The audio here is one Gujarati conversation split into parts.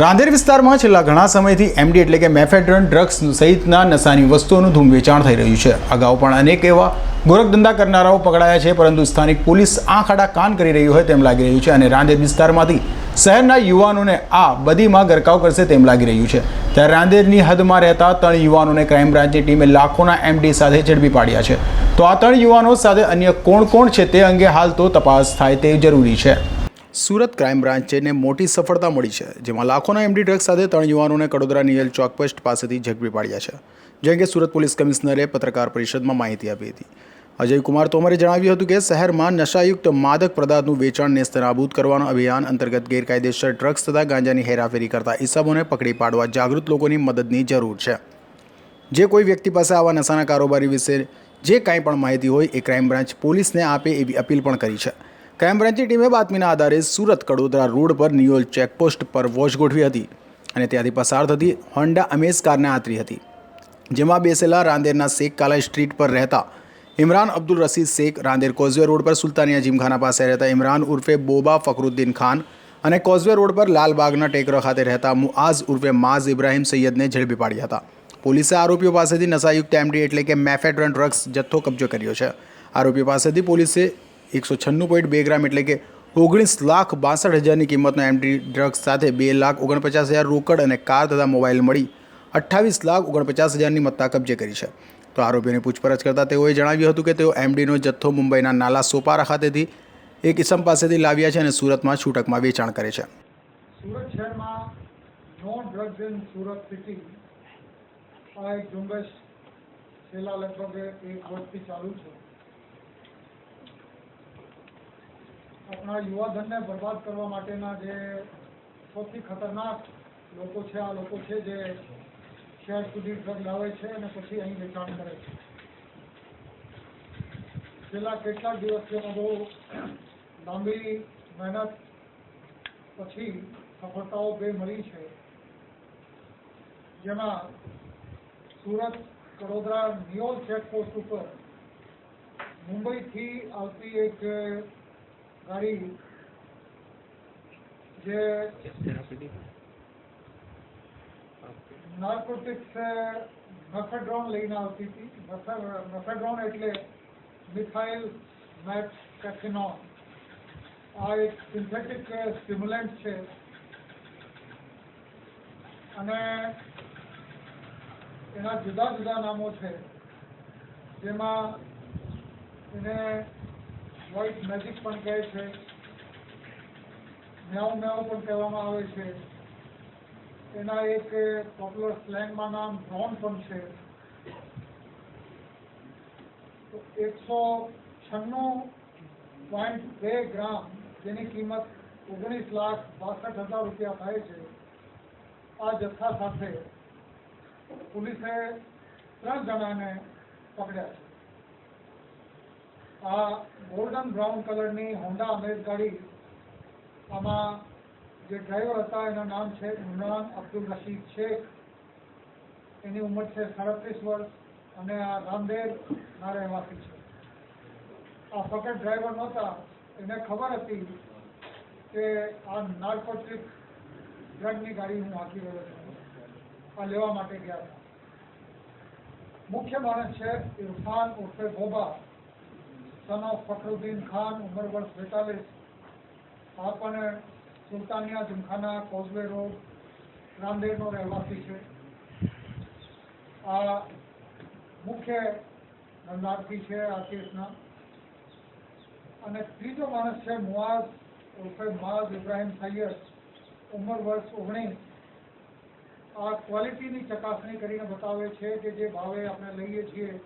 રાંદેર વિસ્તારમાં છેલ્લા ઘણા સમયથી એમડી એટલે કે મેફેડ્રન ડ્રગ્સ સહિતના નશાની વસ્તુઓનું ધૂમ વેચાણ થઈ રહ્યું છે. અગાઉ પણ અનેક એવા ગોરખધંધા કરનારાઓ પકડાયા છે, પરંતુ સ્થાનિક પોલીસ આંખ આડા કાન કરી રહી હોય તેમ લાગી રહ્યું છે અને રાંદેર વિસ્તારમાંથી શહેરના યુવાનોને આ બધીમાં ગરકાવ કરશે તેમ લાગી રહ્યું છે. ત્યારે રાંદેરની હદમાં રહેતા ત્રણ યુવાનોને ક્રાઇમ બ્રાન્ચની ટીમે લાખોના એમડી સાથે ઝડપી પાડ્યા છે. તો આ ત્રણ યુવાનો સાથે અન્ય કોણ કોણ છે તે અંગે હાલ તો તપાસ થાય તે જરૂરી છે. સુરત ક્રાઇમ બ્રાન્ચને મોટી સફળતા મળી છે, જેમાં લાખોના એમડી ડ્રગ્સ સાથે ત્રણ યુવાનોને કડોદરા નિયલ ચોકપોસ્ટ પાસેથી ઝડપી પાડ્યા છે. જેમ કે સુરત પોલીસ કમિશનરે પત્રકાર પરિષદમાં માહિતી આપી હતી. અજય કુમાર તોમરે જણાવ્યું હતું કે, શહેરમાં નશાયુક્ત માદક પદાર્થનું વેચાણ નેસ્તનાબૂદ કરવાનું અભિયાન અંતર્ગત ગેરકાયદેસર ડ્રગ્સ તથા ગાંજાની હેરાફેરી કરતા ઇસમોને પકડી પાડવા જાગૃત લોકોની મદદની જરૂર છે. જે કોઈ વ્યક્તિ પાસે આવા નશાના કારોબારી વિશે જે કાંઈ પણ માહિતી હોય, એ ક્રાઇમ બ્રાન્ચ પોલીસને આપે એવી અપીલ પણ કરી છે. ક્રાઇમ બ્રાન્ચની ટીમે બાતમીના આધારે સુરત કડોદરા રોડ પર નિયોલ ચેકપોસ્ટ પર વોચ ગોઠવી હતી અને ત્યાંથી પસાર થતી હોન્ડા અમેઝ કારને આતરી હતી. જેમાં બેસેલા રાંદેરના શેખ કાલા સ્ટ્રીટ પર રહેતા ઇમરાન અબ્દુલ રસીદ શેખ રાંદેર કોઝવે રોડ પર સુલતાનિયા જીમખાના પાસે રહેતા ઇમરાન ઉર્ફે બોબા ફકરુદ્દીન ખાન અને કોઝવે રોડ પર લાલબાગના ટેકરો ખાતે રહેતા મુઆઝ ઉર્ફે માઝ ઇબ્રાહિમ સૈયદને ઝડપી પાડ્યા હતા. પોલીસે આરોપીઓ પાસેથી નશાયુક્ત એમડી એટલે કે મેફેડ્રન ડ્રગ્સ જથ્થો કબજો કર્યો છે. આરોપીઓ પાસેથી પોલીસે એકસો છન્નું પોઈન્ટ બે ગ્રામ એટલે કે ઓગણીસ લાખ બાસઠ હજારની કિંમતનો એમડી ડ્રગ્સ સાથે બે લાખ ઓગણપચાસ હજાર રોકડ અને કાર તથા મોબાઈલ મળી અઠ્ઠાવીસ લાખ ઓગણપચાસ હજારની મત્તા કબજે કરી છે. તો આરોપીઓની પૂછપરછ કરતાં તેઓએ જણાવ્યું હતું કે તેઓ એમડીનો જથ્થો મુંબઈના નાલા સોપારા ખાતેથી એક ઇસમ પાસેથી લાવ્યા છે અને સુરતમાં છૂટકમાં વેચાણ કરે છે. સુરત શહેરમાં no drugs in Surat city આ એક ઝુંબેશ છેલ્લા લગભગ એક વર્ષથી ચાલુ છે. આપણા યુવાધનને બરબાદ કરવા માટેના જે સૌથી ખતરનાક લોકો છે, આ લોકો છે જે શહેર સુધી ડ્રગ લાવે છે અને પછી અહીં વેચાણ કરે છે. છેલ્લા કેટલાક દિવસથી બહુ લાંબી મહેનત પછી સફળતાઓ બે મળી છે. જેમાં સુરત, વડોદરા, નિયોલ ચેકપોસ્ટ ઉપર મુંબઈથી આવતી એક ગાડી જે નાર્કોટિક્સ મફેડ્રોન લઈને આવતી હતી. મફેડ્રોન એટલે મિથાઇલ મેટ કેથિનોન આ એક સિન્થેટિક સ્ટિમ્યુલન્ટ છે. અને એના જુદા જુદા નામો છે. જેમાં એને વ્હાઇટ મેજિક પણ કહે છે. મેવ મેવ પણ કહેવામાં આવે છે. એના એક પોપ્યુલર સ્લેંગમાં નામ ડ્રોન પણ છે. એકસો છન્નું પોઈન્ટ બે ગ્રામ જેની કિંમત ઓગણીસ લાખ બાસઠ હજાર રૂપિયા થાય છે. આ જથ્થા સાથે પોલીસે ત્રણ જણાને પકડ્યા છે. આ ગોલ્ડન બ્રાઉન કલરની હોન્ડા અમેઝ ગાડી આમાં જે ડ્રાઈવર હતા, એનું નામ છે ઇમરાન અબ્દુલ રશીદ શેખ. એની ઉંમર છે સાડત્રીસ વર્ષ અને આ રામદેવના રહેવાસી છે. આ ફકત ડ્રાઈવર નહોતા. એને ખબર હતી કે આ નાર્કોટિક ડ્રગની ગાડી હું હાંકી રહ્યો છું. આ લેવા માટે ગયા હતા. મુખ્ય માણસ છે ઇરફાન ઉર્ફે બોબા સન ફખરુદ્દીન ખાન, ઉંમર વર્ષ બેતાલીસ. આ પણ સુલતાનિયા જીમખાના કોઝવે રોડ રામદેવનો રહેવાસી છે. આ મુખ્ય ધંધાર્થી છે આ કેસના. અને ત્રીજો માણસ છે મુઆઝ ઉર્ફે મુઆઝ ઇબ્રાહિમ સૈયદ, ઉંમર વર્ષ ઓગણીસ. આ ક્વોલિટીની ચકાસણી કરીને બતાવે છે કે જે ભાવે આપણે લઈએ છીએ,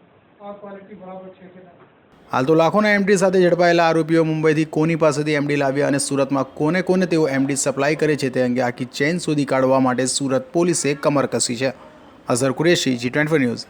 આ ક્વોલિટી બરાબર છે કે નહીં હાલ તો લાખોના એમડી સાથે ઝડપાયેલા આરોપીઓ મુંબઈથી કોની પાસેથી એમડી લાવ્યા અને સુરતમાં કોને કોને તેઓ એમડી સપ્લાય કરે છે તે અંગે આખી ચેન શોધી કાઢવા માટે સુરત પોલીસે કમર કસી છે. Azhar Qureshi G twenty news